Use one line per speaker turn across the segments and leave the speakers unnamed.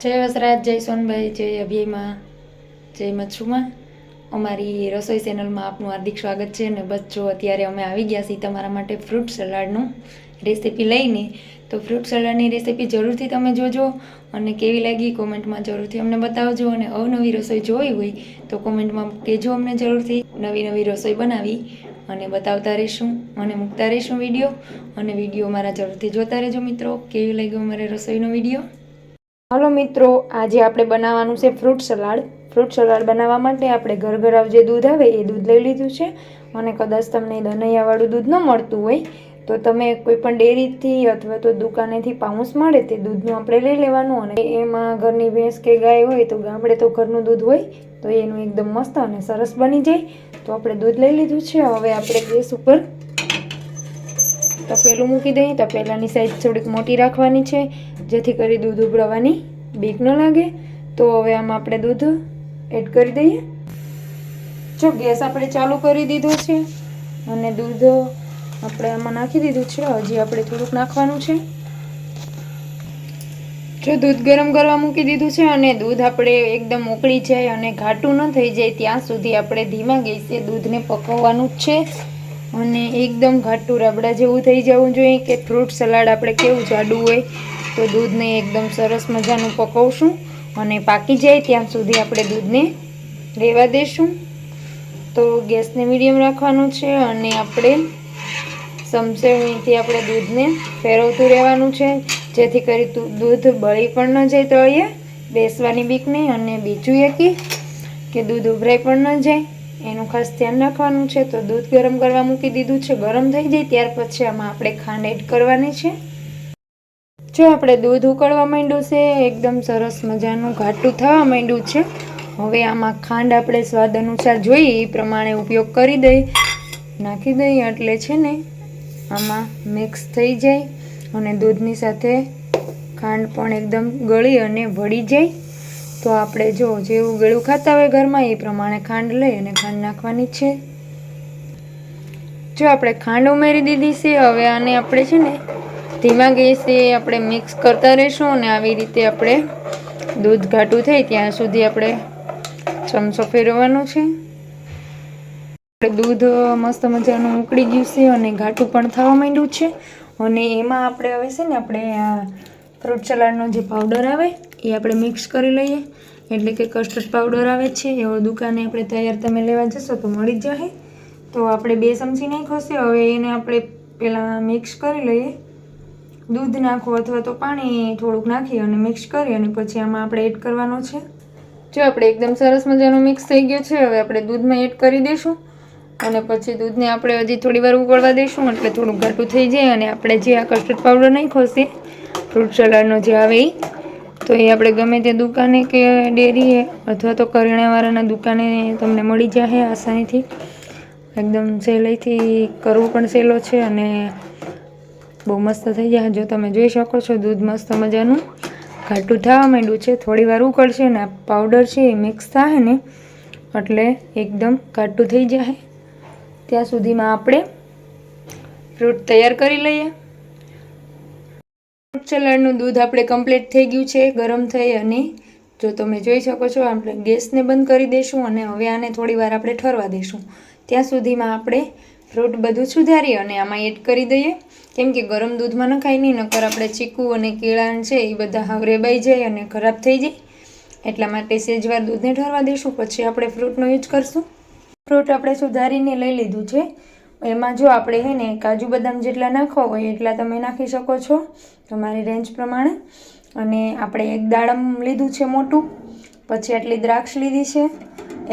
જય વસરાજ જય સોનભાઈ જય અભયમાં જય મચ્છુમાં અમારી રસોઈ ચેનલમાં આપનું હાર્દિક સ્વાગત છે અને બસ જો અત્યારે અમે આવી ગયા છીએ તમારા માટે ફ્રૂટ સલાડનું રેસીપી લઈને, તો ફ્રૂટ સલાડની રેસીપી જરૂરથી તમે જોજો અને કેવી લાગી કોમેન્ટમાં જરૂરથી અમને બતાવજો અને અવનવી રસોઈ જોઈ હોય તો કોમેન્ટમાં કહેજો અમને જરૂરથી. નવી નવી રસોઈ બનાવી અને બતાવતા રહીશું અને મૂકતા રહીશું વીડિયો અને વીડિયો મારા જરૂરથી જોતા રહેજો મિત્રો. કેવી લાગ્યો અમારે રસોઈનો વીડિયો હાલો મિત્રો, આજે આપણે બનાવવાનું છે ફ્રૂટ સલાડ. ફ્રૂટ સલાડ બનાવવા માટે આપણે ઘરઘરાવ જે દૂધ આવે એ દૂધ લઈ લીધું છે. અને કદાચ તમને દનૈયાવાળું દૂધ ન મળતું હોય, તો તમે કોઈ પણ ડેરીથી અથવા તો દુકાનેથી પાઉસ મળે તે દૂધનું આપણે લઈ લેવાનું અને એમાં ઘરની ભેંસ કે ગાય હોય તો ગામડે તો ઘરનું દૂધ હોય, તો એનું એકદમ મસ્ત અને સરસ બની જાય. તો આપણે દૂધ લઈ લીધું છે. હવે આપણે ગેસ ઉપર તપેલું મૂકી દઈએ. તપેલાની સાઈઝ થોડીક મોટી રાખવાની છે. જેથી કરી દૂધ ઉભરાવાની બીક ન લાગે. તો હવે આમાં આપણે દૂધ એડ કરી દઈએ. જો ગેસ આપણે ચાલુ કરી દીધો છે અને દૂધ આપણે આમાં નાખી દીધું છે. હજી આપણે થોડુંક નાખવાનું છે. જો દૂધ ગરમ કરવા મૂકી દીધું છે અને દૂધ આપણે એકદમ ઉકળી જાય અને ઘાટું ન થઈ જાય, ત્યાં સુધી આપણે ધીમા ગેસે દૂધને પકવવાનું છે. અને એકદમ ઘાટું રબડા જેવું થઈ જવું જોઈએ કે ફ્રૂટ સલાડ આપણે કેવું જાડું હોય. તો દૂધને એકદમ સરસ મજાનું પકવશું. અને પાકી જાય ત્યાં સુધી આપણે દૂધને રહેવા દઈશું તો ગેસને મીડિયમ રાખવાનું છે અને આપણે સમસેણીથી આપણે દૂધને ફેરવતું રહેવાનું છે. જેથી કરી દૂધ બળી પણ ન જાય તળીએ બેસવાની બીક નહીં અને બીજું એકી કે દૂધ ઉભરાઈ પણ ન જાય. એનું ખાસ ધ્યાન રાખવાનું છે. તો દૂધ ગરમ કરવા મૂકી દીધું છે. ગરમ થઈ જાય ત્યાર પછી આમાં આપણે ખાંડ એડ કરવાની છે. જો આપણે દૂધ ઉકળવા માંડ્યું છે, એકદમ સરસ મજાનું ઘાટું થવા માંડ્યું છે. હવે આમાં ખાંડ આપણે સ્વાદ અનુસાર જોઈએ એ પ્રમાણે ઉપયોગ કરી દઈ, નાખી દઈએ એટલે છે ને આમાં મિક્સ થઈ જાય અને દૂધની સાથે ખાંડ પણ એકદમ ગળી અને વળી જાય. તો આપણે જો જેવું ગળું ખાતા હોય ઘરમાં એ પ્રમાણે ખાંડ લઈ અને ખાંડ નાખવાની છે. જો આપણે ખાંડ ઉમેરી દીધી છે, હવે આને આપણે છે ને ધીમા ગેસે આપણે મિક્સ કરતા રહીશું અને આવી રીતે આપણે દૂધ ઘાટું થાય ત્યાં સુધી આપણે ચમચો ફેરવવાનો છે. આપણે દૂધ મસ્ત મજાનું ઉકળી ગયું છે અને ઘાટું પણ થવા માંડ્યું છે. અને એમાં આપણે હવે છે ને આપણે આ ફ્રૂટ સલાડનો જે પાવડર આવે એ આપણે મિક્સ કરી લઈએ. એટલે કે કસ્ટર્ડ પાવડર આવે છે, એવો દુકાને આપણે તૈયાર તમે લેવા જશો તો મળી જ જશે. તો આપણે બે ચમચી નાખ્યો છે, હવે એને આપણે પહેલાં મિક્સ કરી લઈએ. દૂધ નાખો અથવા તો પાણી થોડુંક નાખી અને મિક્સ કરી અને પછી આમાં આપણે એડ કરવાનો છે. જો આપણે એકદમ સરસ મજાનું મિક્સ થઈ ગયું છે, હવે આપણે દૂધમાં એડ કરી દઈશું. અને પછી દૂધને આપણે હજી થોડી વાર ઉકળવા દઈશું, એટલે થોડું ઘાટું થઈ જાય અને આપણે જે આ કસ્ટર્ડ પાવડર નહીં છે ફ્રૂટ સલાડનો જે આવે એ તો એ આપણે ગમે તે દુકાને કે ડેરીએ અથવા તો કરિયાણાવાળાના દુકાને તમને મળી જશે આસાનીથી. એકદમ સહેલાઈથી કરવું પણ સહેલો છે અને બહુ મસ્ત થઈ જાય જો તમે જોઈ શકો છો, દૂધ મસ્ત મજાનું ઘાટું થવા માંડ્યું છે. થોડી વાર ઉકળશે ને આ પાવડર છે એ મિક્સ થાય ને, એટલે એકદમ ઘાટું થઈ જાય ત્યાં સુધીમાં આપણે ફ્રૂટ તૈયાર કરી લઈએ. ફ્રૂટ સલાડનું દૂધ આપણે કમ્પ્લીટ થઈ ગયું છે, ગરમ થઈ અને જો તમે જોઈ શકો છો, આપણે ગેસને બંધ કરી દઈશું અને હવે આને થોડી વાર આપણે ઠરવા દઈશું ત્યાં સુધીમાં આપણે ફ્રૂટ બધું સુધારી અને આમાં એડ કરી દઈએ. કેમ કે ગરમ દૂધમાં નખાય નહીં, નકર આપણે ચીકુ અને કેળાન છે એ બધા હાવ રેબાઈ જાય અને ખરાબ થઈ જાય. એટલા માટે સેજવાર દૂધને ઠરવા દઈશું પછી આપણે ફ્રૂટનો યુઝ કરશું. ફ્રૂટ આપણે સુધારીને લઈ લીધું છે. એમાં જો આપણે હે ને કાજુ બદામ જેટલા નાખવા હોય એટલા તમે નાખી શકો છો, તમારી રેન્જ પ્રમાણે. અને આપણે એક દાડમ લીધું છે મોટું, પછી આટલી દ્રાક્ષ લીધી છે.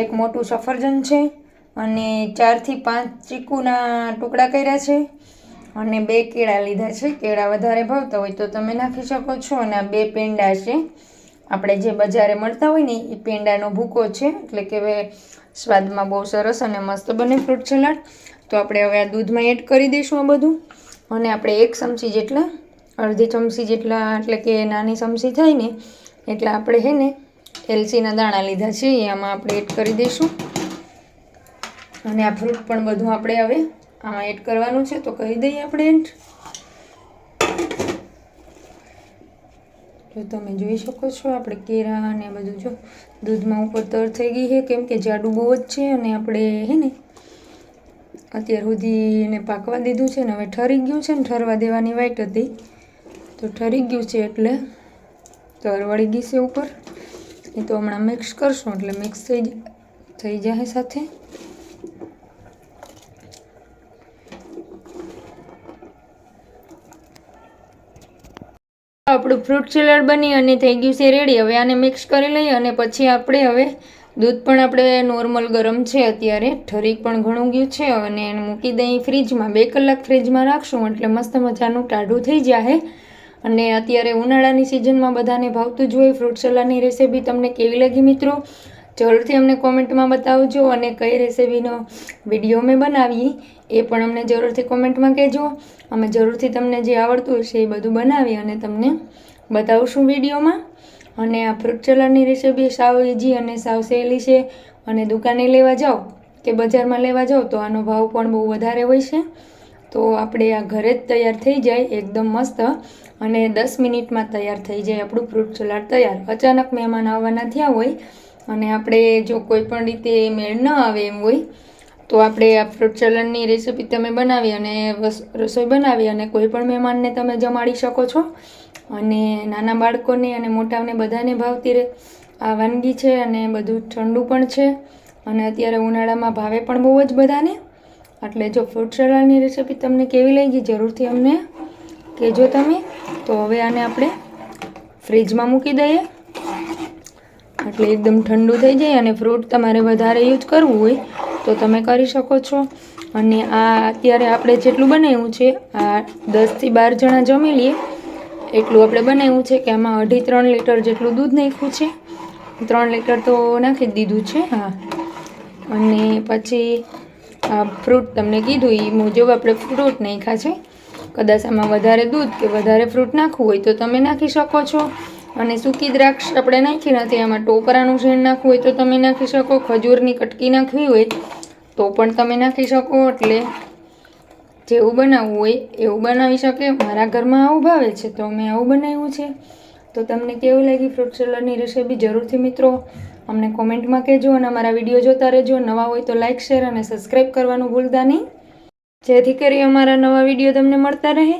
એક મોટું સફરજન છે. અને ચારથી પાંચ ચીકુના ટુકડા કર્યા છે અને બે કેળા લીધા છે. કેળા વધારે ભાવતા હોય તો તમે નાખી શકો છો અને આ બે પેંડા છે. આપણે જે બજારે મળતા હોય ને એ પેંડાનો ભૂકો છે. એટલે કે હવે સ્વાદમાં બહુ સરસ અને મસ્ત બને ફ્રૂટ સલાડ. તો આપણે હવે આ દૂધમાં એડ કરી દઈશું આ બધું. અને આપણે એક ચમચી જેટલા, અડધી ચમચી જેટલા, એટલે કે નાની ચમચી થાય ને, એટલે આપણે હે ને એલસીના દાણા લીધા છે. એ આમાં આપણે એડ કરી દઈશું. અને આ ફ્રૂટ પણ બધું આપણે હવે આમાં એડ કરવાનું છે. તો કરી દઈએ આપણે એડ જો તમે જોઈ શકો છો, આપણે કેરા અને બધું જો દૂધમાં ઉપર તર થઈ ગઈ છે. કેમ કે જાડું બહુ જ છે અને આપણે હે ને અત્યાર સુધી એને પાકવા દીધું છે ને હવે ઠરી ગયું છે ને, ઠરવા દેવાની વાઈટ હતી. તો ઠરી ગયું છે એટલે તર વળી ગઈ છે ઉપર. એ તો હમણાં મિક્સ કરશું, એટલે મિક્સ થઈ થઈ જાય સાથે. આપણું ફ્રૂટ સલાડ બની અને થઈ ગયું છે રેડી હવે આને મિક્સ કરી લઈએ અને પછી આપણે હવે દૂધ પણ આપણે નોર્મલ ગરમ છે અત્યારે. ઠરીક પણ ઘણું ગયું છે અને એને મૂકી દઈ ફ્રીજમાં બે કલાક ફ્રીજમાં રાખશું એટલે મસ્ત મજાનું ટાઢું થઈ જાય અને અત્યારે ઉનાળાની સિઝનમાં બધાને ભાવતું જ હોય ફ્રૂટ સલાડની રેસીપી તમને કેવી લાગી મિત્રો? જરૂરથી અમને કોમેન્ટમાં બતાવજો અને કઈ રેસીપીનો વીડિયો મેં બનાવી એ પણ અમને જરૂરથી કોમેન્ટમાં કહેજો. અમે જરૂરથી તમને જે આવડતું હશે એ બધું બનાવી અને તમને બતાવશું વિડીયોમાં. અને આ ફ્રૂટ સલાડની રેસીપી સાવ ઇઝી અને સાવ સહેલી છે. અને દુકાને લેવા જાઓ કે બજારમાં લેવા જાઓ તો આનો ભાવ પણ બહુ વધારે હોય છે. તો આપણે આ ઘરે જ તૈયાર થઈ જાય, એકદમ મસ્ત. અને દસ મિનિટમાં તૈયાર થઈ જાય આપણું ફ્રૂટ સલાડ તૈયાર. અચાનક મહેમાન આવવાના થયા હોય અને આપણે જો કોઈ પણ રીતે મેળ ન આવે એમ હોય, તો આપણે આ ફ્રૂટ સલાડની રેસીપી તમે બનાવી અને રસોઈ બનાવી અને કોઈ પણ મહેમાનને તમે જમાડી શકો છો. અને નાના બાળકોને અને મોટાને બધાને ભાવતી રહે આ વાનગી છે અને બધું ઠંડુ પણ છે. અને અત્યારે ઉનાળામાં ભાવે પણ બહુ જ બધાને. એટલે જો ફ્રૂટ સલાડની રેસીપી તમને કેવી લાગી જરૂરથી અમને કહેજો તમે. તો હવે આને આપણે ફ્રીજમાં મૂકી દઈએ. એટલે એકદમ ઠંડુ થઈ જાય અને ફ્રૂટ તમારે વધારે યુઝ કરવું હોય તો તમે કરી શકો છો. અને આ અત્યારે આપણે જેટલું બનાવ્યું છે, આ દસથી બાર જણા જમી લઈએ. એટલું આપણે બનાવ્યું છે કે આમાં અઢી ત્રણ લીટર જેટલું દૂધ નાખ્યું છે. ત્રણ લીટર તો નાખી જ દીધું છે, હા. અને પછી આ ફ્રૂટ તમને કીધું એ મુજબ આપણે ફ્રૂટ નાખ્યા છે. કદાચ આમાં વધારે દૂધ કે વધારે ફ્રૂટ નાખવું હોય તો તમે નાખી શકો છો. અને સૂકી દ્રાક્ષ આપણે નાખી નથી, આમાં ટોપરાનું શેણ નાખવું હોય તો તમે નાખી શકો, ખજૂરની કટકી નાખવી હોય તો પણ તમે નાખી શકો, એટલે જેવું બનાવવું હોય એવું બનાવી શકે. મારા ઘરમાં આવું ભાવે છે, તો મેં આવું બનાવ્યું છે. તો તમને કેવું લાગી ફ્રૂટ સલાડની રેસીપી જરૂરથી મિત્રો? અમને કોમેન્ટમાં કહેજો અને અમારા વીડિયો જોતા રહેજો. નવા હોય તો લાઇક શેર અને સબસ્ક્રાઈબ કરવાનું ભૂલતા નહીં. જેથી કરી અમારા નવા વીડિયો તમને મળતા રહે.